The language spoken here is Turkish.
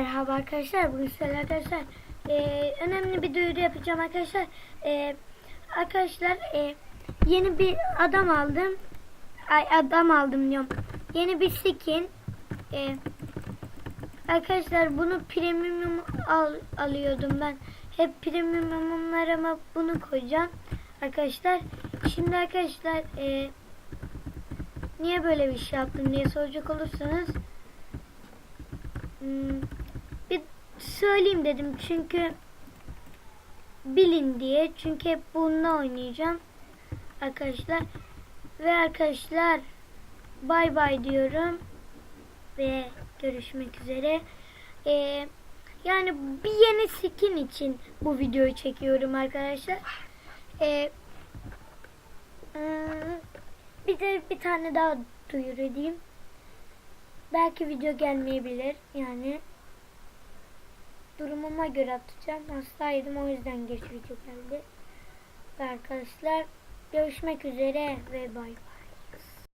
Merhaba arkadaşlar. Bugün sizlerle arkadaşlar e, önemli bir duyuru yapacağım arkadaşlar. E, arkadaşlar e, yeni bir adam aldım. Ay adam aldım diyorum. Yeni bir skin. E, arkadaşlar bunu premium al, alıyordum ben. Hep premiumlarıma bunu koyacağım. Arkadaşlar şimdi arkadaşlar e, niye böyle bir şey yaptım diye soracak olursanız Hmm, bir söyleyeyim dedim. Çünkü bilin diye. Çünkü hep bununla oynayacağım. Arkadaşlar. Ve arkadaşlar bay bay diyorum. Ve görüşmek üzere. Ee, yani bir yeni skin için bu videoyu çekiyorum arkadaşlar. Ee, hmm, bir de bir tane daha duyuru edeyim. Belki video gelmeyebilir. Yani durumuma göre atacağım. Hastaydım o yüzden geç video geldi. Ve arkadaşlar görüşmek üzere ve bay bay.